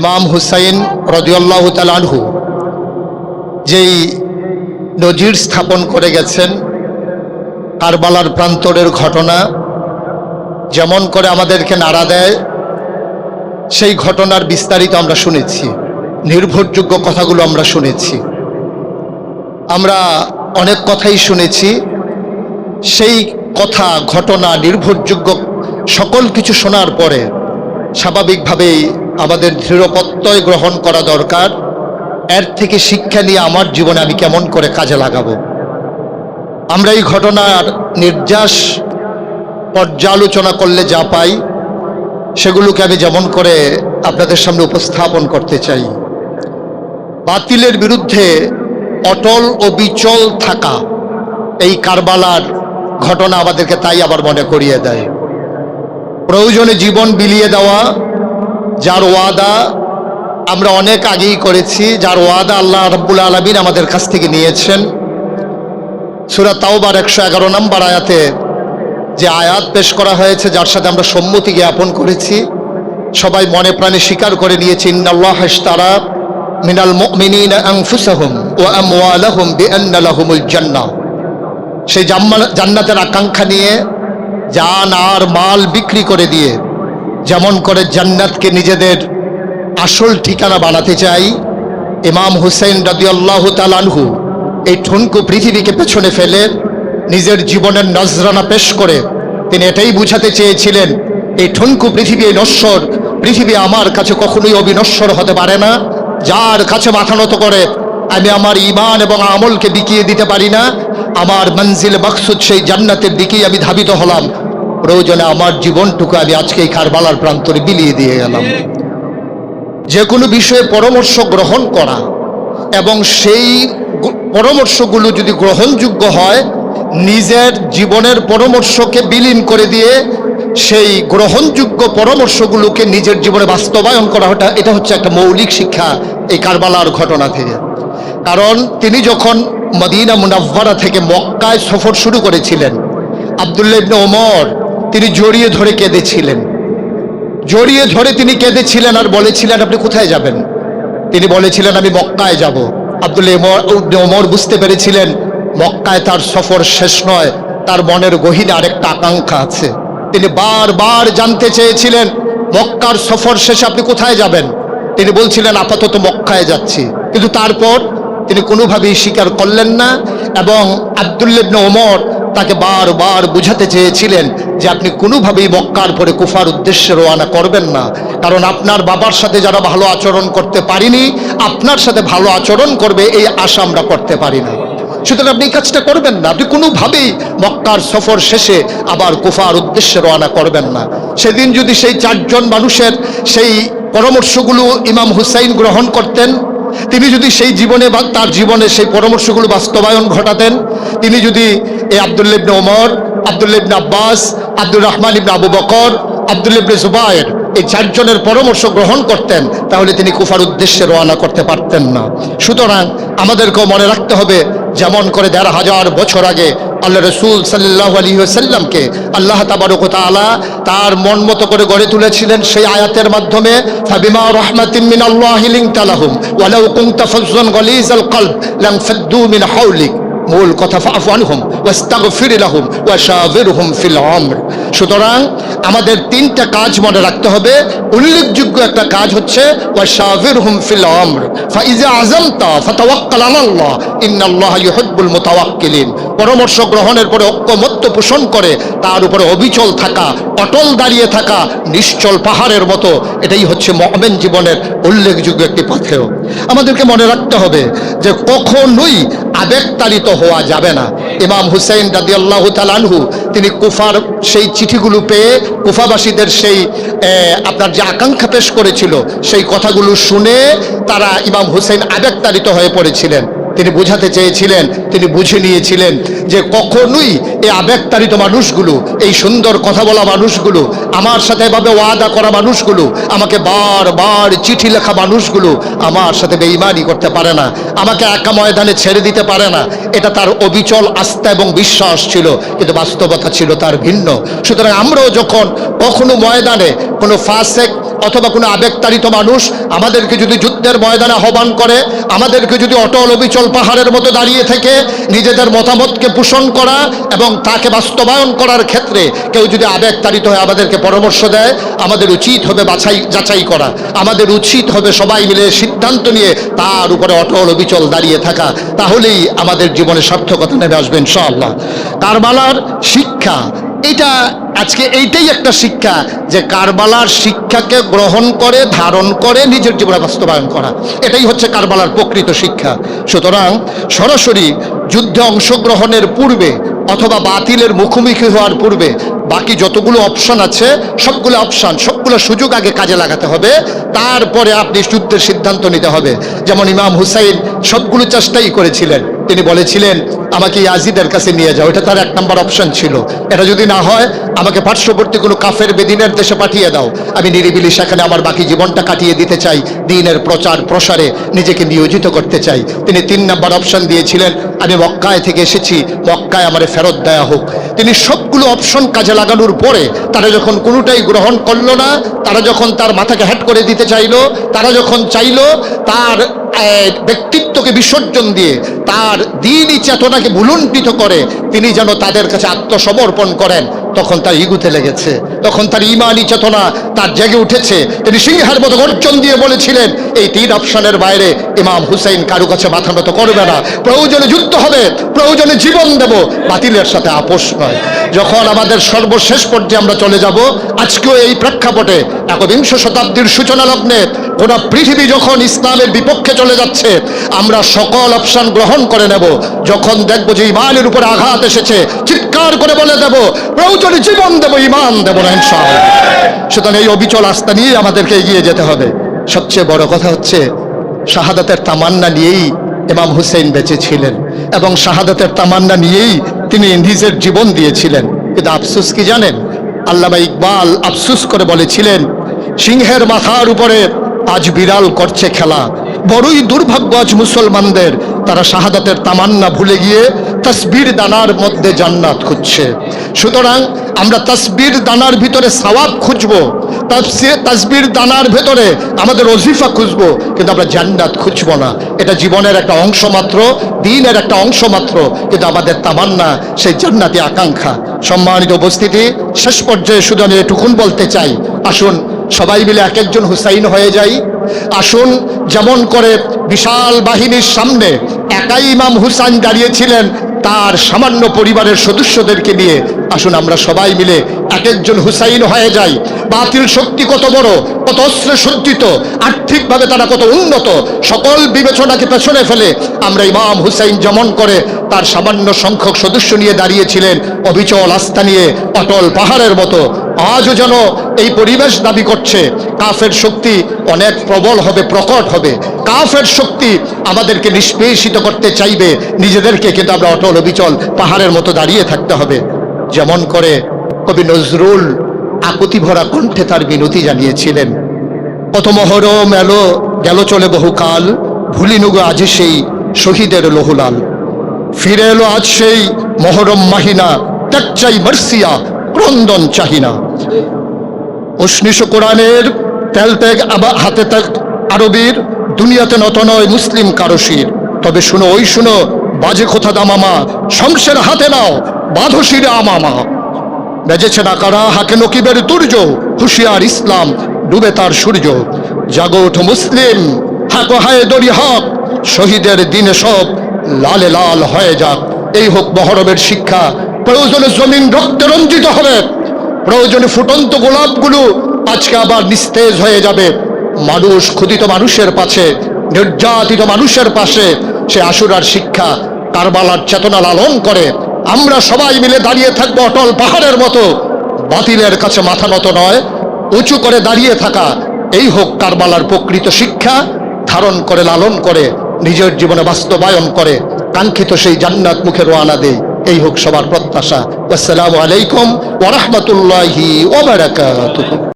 ইমাম হুসাইন রদিউল্লাহ তালানহু যেই নজির স্থাপন করে গেছেন কারবালার প্রান্তরের ঘটনা, যেমন করে আমাদেরকে নাড়া দেয়, সেই ঘটনার বিস্তারিত আমরা শুনেছি, নির্ভরযোগ্য কথাগুলো আমরা শুনেছি। আমরা অনেক কথাই শুনেছি, সেই কথা, ঘটনা, নির্ভরযোগ্য সকল কিছু শোনার পরে স্বাভাবিকভাবেই আমাদের দৃঢ়পত্যয় গ্রহণ করা দরকার। এর থেকে শিক্ষা নিয়ে আমার জীবনে আমি কেমন করে কাজে লাগাবো? আমরা এই ঘটনার নির্যাস পর্যালোচনা করলে যা পাই, সেগুলোকে আমি যেমন করে আপনাদের সামনে উপস্থাপন করতে চাই। বাতিলের বিরুদ্ধে অটল ও বিচল থাকা এই কারবালার ঘটনা আমাদেরকে তাই আবার মনে করিয়ে দেয়। প্রয়োজনে জীবন বিলিয়ে দেওয়া যার ওয়াদা আমরা অনেক আগেই করেছি, যার ওয়াদা আল্লাহ রব্বুল আলমিন আমাদের কাছ থেকে নিয়েছেন। সুরা তাওবার একশো এগারো নম্বর আয়াতে যে আয়াত পেশ করা হয়েছে, যার সাথে আমরা সম্মতি জ্ঞাপন করেছি। সবাই মনে প্রাণে স্বীকার করে নিয়েছি, ইন্নাল্লাহ তারা মিনাল জান্নাহ। সেই জান্নাতের আকাঙ্ক্ষা নিয়ে জান আর মাল বিক্রি করে দিয়ে যেমন করে জান্নাতকে নিজেদের আসল ঠিকানা বানাতে চাই, ইমাম হুসেন রাদিয়াল্লাহ তালানহু এই ঠুনকু পৃথিবীকে পেছনে ফেলে নিজের জীবনের নজরানা পেশ করে তিনি এটাই বুঝাতে চেয়েছিলেন, এই ঠুনকু পৃথিবী নশ্বর, পৃথিবী আমার কাছে কখনোই অবিনশ্বর হতে পারে না, যার কাছে মাথা নত করে আমি আমার ইমান এবং আমলকে বিকিয়ে দিতে পারি না, আমার মঞ্জিল মকসুদ সেই জান্নাতের দিকেই আমি ধাবিত হলাম। প্রয়োজনে আমার জীবনটুকু আমি আজকে এই কারবালার প্রান্তরে বিলিয়ে দিয়ে গেলাম। যে কোনো বিষয়ে পরামর্শ গ্রহণ করা এবং সেই পরামর্শগুলো যদি গ্রহণযোগ্য হয়, নিজের জীবনের পরামর্শকে বিলীন করে দিয়ে সেই গ্রহণযোগ্য পরামর্শগুলোকে নিজের জীবনে বাস্তবায়ন করা ওটা এটা হচ্ছে একটা মৌলিক শিক্ষা এই কারবালার ঘটনা থেকে। কারণ তিনি যখন মদিনা মুনাব্বারা থেকে মক্কায় সফর শুরু করেছিলেন, আবদুল্লাহ ইবনে ওমর তিনি জড়িয়ে ধরে কেঁদেছিলেন। জড়িয়ে ধরে তিনি কেঁদেছিলেন আর বলেছিলেন, আপনি কোথায় যাবেন? তিনি বলেছিলেন, আমি মক্কায় যাব। ইবনে ওমর বুঝতে পেরেছিলেন, মক্কায় তার সফর শেষ নয়, তার মনের গহীনে আরেকটা আকাঙ্ক্ষা আছে। তিনি বারবার জানতে চেয়েছিলেন, মক্কার সফর শেষে আপনি কোথায় যাবেন? তিনি বলছিলেন, আপাতত মক্কায় যাচ্ছি। কিন্তু তারপর তিনি কোনোভাবেই স্বীকার করলেন না এবং আবদুল্লেবনে ওমর তাকে বারবার বুঝাতে চেয়েছিলেন যে আপনি কোনোভাবেই মক্কার পরে কুফার উদ্দেশ্যে রোয়ানা করবেন না। কারণ আপনার বাবার সাথে যারা ভালো আচরণ করতে পারিনি, আপনার সাথে ভালো আচরণ করবে এই আশা আমরা করতে পারি না। সুতরাং আপনি এই কাজটা করবেন না। আপনি কোনোভাবেই মক্কার সফর শেষে আবার কুফার উদ্দেশ্যে রওনা করবেন না। সেদিন যদি সেই চারজন মানুষের সেই পরামর্শগুলো ইমাম হুসাইন গ্রহণ করতেন তিনি যদি সেই জীবনে বা তার জীবনে সেই পরামর্শগুলো বাস্তবায়ন ঘটাতেন, তিনি যদি এই আবদুল্লা ইবনে ওমর আবদুল্লা ইবনে আব্বাস, আব্দুর রহমান ইবনে আবু বকর আবদুল্লা ইবনে জুবায়ের এই চারজনের পরামর্শ গ্রহণ করতেন, তাহলে তিনি কুফার উদ্দেশ্যে রওনা করতে পারতেন না। সুতরাং আমাদেরকেও মনে রাখতে হবে যেমন করে দেড় হাজার বছর আগে আল্লাহ রসুল সাল্লাহ আলী সাল্লামকে আল্লাহ তাবারক তালা তার মন মতো করে গড়ে তুলেছিলেন সেই আয়াতের মাধ্যমে মিন মিন মূল কথা, ফাফু আনহুম। সুতরাং আমাদের তিনটা কাজ মনে রাখতে হবে। উল্লেখযোগ্য একটা কাজ হচ্ছে মুতাওয়াক্কিলিন। পরামর্শ গ্রহণের পরে ঐক্যমত্য পোষণ করে, তার উপরে অবিচল থাকা, অটল দাঁড়িয়ে থাকা, নিশ্চল পাহাড়ের মতো, এটাই হচ্ছে মহমেন জীবনের উল্লেখযোগ্য একটি পাথেয়। আমাদেরকে মনে রাখতে হবে যে কখনোই আবেগতাড়িত হওয়া যাবে না। ইমাম হুসাইন রাদি আল্লাহ তালানহু তিনি কুফার সেই চিঠিগুলো পেয়ে কুফাবাসীদের সেই আপনার যে আকাঙ্ক্ষা পেশ করেছিল, সেই কথাগুলো শুনে তারা ইমাম হুসাইন আবেগতাড়িত হয়ে পড়েছিলেন। তিনি বুঝাতে চেয়েছিলেন, তিনি বুঝে নিয়েছিলেন যে কখনোই এই আবেগতাড়িত মানুষগুলো, এই সুন্দর কথা বলা মানুষগুলো, আমার সাথে এভাবে ওয়াদা করা মানুষগুলো, আমাকে বারবার চিঠি লেখা মানুষগুলো আমার সাথে বেইমানি করতে পারে না, আমাকে একা ময়দানে ছেড়ে দিতে পারে না। এটা তার অবিচল আস্থা এবং বিশ্বাস ছিল, কিন্তু বাস্তবতা ছিল তার ভিন্ন। সুতরাং আমরাও যখন কখনো ময়দানে কোনো ফাসেক অথবা কোনো আবেগতাড়িত মানুষ আমাদেরকে যদি যুদ্ধের ময়দানে আহ্বান করে, আমাদেরকে যদি অটল অবিচল পাহাড়ের মতো দাঁড়িয়ে থেকে নিজেদের মতামতকে পোষণ করা এবং তাকে বাস্তবায়ন করার ক্ষেত্রে কেউ যদি আবেগতাড়িত হয়ে আমাদেরকে পরামর্শ দেয়, আমাদের উচিত হবে বাছাই, যাচাই করা। আমাদের উচিত হবে সবাই মিলে সিদ্ধান্ত নিয়ে তার উপরে অটল অবিচল দাঁড়িয়ে থাকা। তাহলেই আমাদের জীবনে সার্থকতা নেমে আসবে ইনশাআল্লাহ। কারবালার শিক্ষা এটা আজকে এইটাই একটা শিক্ষা যে কারবালার শিক্ষাকে গ্রহণ করে, ধারণ করে, নিজের জীবনে বাস্তবায়ন করা। এটাই হচ্ছে কারবালার প্রকৃত শিক্ষা। সুতরাং সরাসরি যুদ্ধে অংশগ্রহণের পূর্বে অথবা বাতিলের মুখোমুখি হওয়ার পূর্বে বাকি যতগুলো অপশন আছে, সবগুলো অপশন সবগুলো সুযোগ আগে কাজে লাগাতে হবে। তারপরে আপনি যুদ্ধের সিদ্ধান্ত নিতে হবে। যেমন ইমাম হুসাইন সবগুলো চেষ্টাই করেছিলেন। তিনি বলেছিলেন, আমাকে ইয়াজিদের কাছে নিয়ে যাও। এটা তার এক নম্বর অপশন ছিল। এটা যদি না হয়, আমাকে পার্শ্ববর্তী কোনো কাফের বেদিনের দেশে পাঠিয়ে দাও। আমি নিরিবিলি সেখানে আমার বাকি জীবনটা কাটিয়ে দিতে চাই, দিনের প্রচার প্রসারে নিজেকে নিয়োজিত করতে চাই। তিনি তিন নম্বর অপশন দিয়েছিলেন, আমি মক্কায় থেকে এসেছি, মক্কায় আমার ফেরত দেয়া হোক। তিনি সবগুলো অপশন কাজে লাগানোর পরে তারা যখন কোনোটাই গ্রহণ করল না, তারা যখন তার মাথাকে হ্যাট করে দিতে চাইলো, তারা যখন চাইলো তার ব্যক্তিত্বকে বিসর্জন দিয়ে তার দিনই চেতনাকে ভুলুণ্ঠিত করে, তিনি যেন তাদের কাছে আত্মসমর্পণ করেন, তখন তার ইগুতে লেগেছে, তখন তার ইমানি চেতনা তার জেগে উঠেছে। তিনি সিংহের মতো গর্জন দিয়ে বলেছিলেন, এই তিন অপশনের বাইরে ইমাম হুসেন কারু কাছে মাথা নত করবে না। প্রয়োজনে যুদ্ধ হবে, প্রয়োজনে জীবন দেব, বাতিলের সাথে আপোষ নয়। যখন আমাদের সর্বশেষ পর্যায়ে আমরা চলে যাব, আজকেও এই প্রেক্ষাপটে একবিংশ শতাব্দীর সূচনা লগ্নে গোটা পৃথিবী যখন ইসলামের বিপক্ষে চলে যাচ্ছে, আমরা সকল অপশন গ্রহণ করে নেব। যখন দেখব যে ইমানের উপর আঘাত এসেছে, চিৎকার করে বলে দেব, প্রয়োজনে জীবন দেব ইমান দেব না, ইনশাআল্লাহ। সুতরাং এই অবিচল আস্থা নিয়ে আমাদেরকে এগিয়ে যেতে হবে। সবচেয়ে বড় কথা হচ্ছে, শাহাদাতের তামান্না নিয়েই ইমাম হুসেন বেঁচে ছিলেন এবং শাহাদাতের তামান্না নিয়েই তিনি নিজের জীবন দিয়েছিলেন। কিন্তু আফসুস কি জানেন? আল্লামা ইকবাল আফসুস করে বলেছিলেন, সিংহের মাথার উপরে আজ বিড়াল করছে খেলা। বড়ই দুর্ভাগ্য আজ মুসলমানদের। তারা শাহাদাতের তামান্না ভুলে গিয়ে তসবির দানার মধ্যে জান্নাত খুঁজছে। সুতরাং আমরা তসবির দানার ভিতরে সওয়াব খুঁজবো। তসবির দানার ভেতরে আমাদের অজিফা খুঁজব। কিন্তু আমরা জান্নাত খুঁজব না। এটা জীবনের একটা অংশ মাত্র, দিনের একটা অংশ মাত্র। কিন্তু আমাদের তামান্না, সেই জান্নাতি আকাঙ্ক্ষা। সম্মানিত উপস্থিতি, শেষ পর্যায়ে শুধু আমি এটুকুন বলতে চাই। আসুন সবাই মিলে এক একজন হুসাইন হয়ে যাই। আসুন, যেমন করে বিশাল বাহিনীর সামনে একাই ইমাম হুসাইন দাঁড়িয়েছিলেন তার সামান্য পরিবারের সদস্যদেরকে নিয়ে আসুন, আমরা সবাই মিলে এক একজন হুসাইন হয়ে যাই। বাতিল শক্তি কত বড়, কত অস্ত্রে সজ্জিত, আর্থিকভাবে তারা কত উন্নত, সকল বিবেচনাকে পেছনে ফেলে আমরা ইমাম হুসাইন যেমন করে তার সামান্য সংখ্যক সদস্য নিয়ে দাঁড়িয়েছিলেন, অবিচল আস্থা নিয়ে, অটল পাহাড়ের মতো। আজও যেন এই পরিবেশ দাবি করছে, কাফের শক্তি অনেক প্রবল হবে, প্রকট হবে। কাফের শক্তি আমাদেরকে নিষ্পেষিত করতে চাইবে। নিজেদেরকে কিন্তু আমরা অটল অবিচল পাহাড়ের মতো দাঁড়িয়ে থাকতে হবে। যেমন করে কবি নজরুল আকুতি ভরা কণ্ঠে তার বিনতি জানিয়েছিলেন কত মহরম এলো গেল চলে বহুকাল ভুলিনুগো আজি সেই শহীদের লোহলাল। ফিরে এলো আজ সেই মহরম মাহিনা, ত্যাগ চাই মার্সিয়া, ক্রন্দন চাহিনা। উষ্ণিস কোরআনের তেল ত্যাগ আবা- হাতে ত্যাগ আরবির দুনিয়াতে নত নয় মুসলিম কারশির তবে শুনো, ওই শুনো, বাজে কোথা দামামা শমসের হাতে নাও, বাঁধো শিরে আমামা। বেজেছে না কারা, হাকে নকিবের তুর্য, হুশিয়ার ইসলাম, ডুবে তার সূর্য। জাগো ওঠো মুসলিম, হাকো হায় দড়ি হক, শহীদের দিনে সব লালে লাল হয়ে যাক। এই হোক মহরমের শিক্ষা, প্রয়োজনে জমিন রক্তে রঞ্জিত হবে। প্রয়োজনে ফুটন্ত গোলাপগুলো, আজকে আবার নিস্তেজ হয়ে যাবে। মানুষ ক্ষুদিত মানুষের পাশে, নির্যাতিত মানুষের পাশে, সে আশুরার শিক্ষা, কারবালার চেতনা লালন করে। আমরা সবাই মিলে দাঁড়িয়ে থাকব অটল পাহাড়ের মতো। বাতিলের কাছে মাথা নত নয়, উঁচু করে দাঁড়িয়ে থাকা। এই হোক কারবালার প্রকৃত শিক্ষা, ধারণ করে, লালন করে, নিজের জীবনে বাস্তবায়ন করে। কাঙ্ক্ষিত সেই জান্নাত মুখে রোয়ানা দেয় এই হোক সবার প্রত্যাশা। আসসালামু আলাইকুম ওরহমতুল্লাহি ওবরাকাতুহু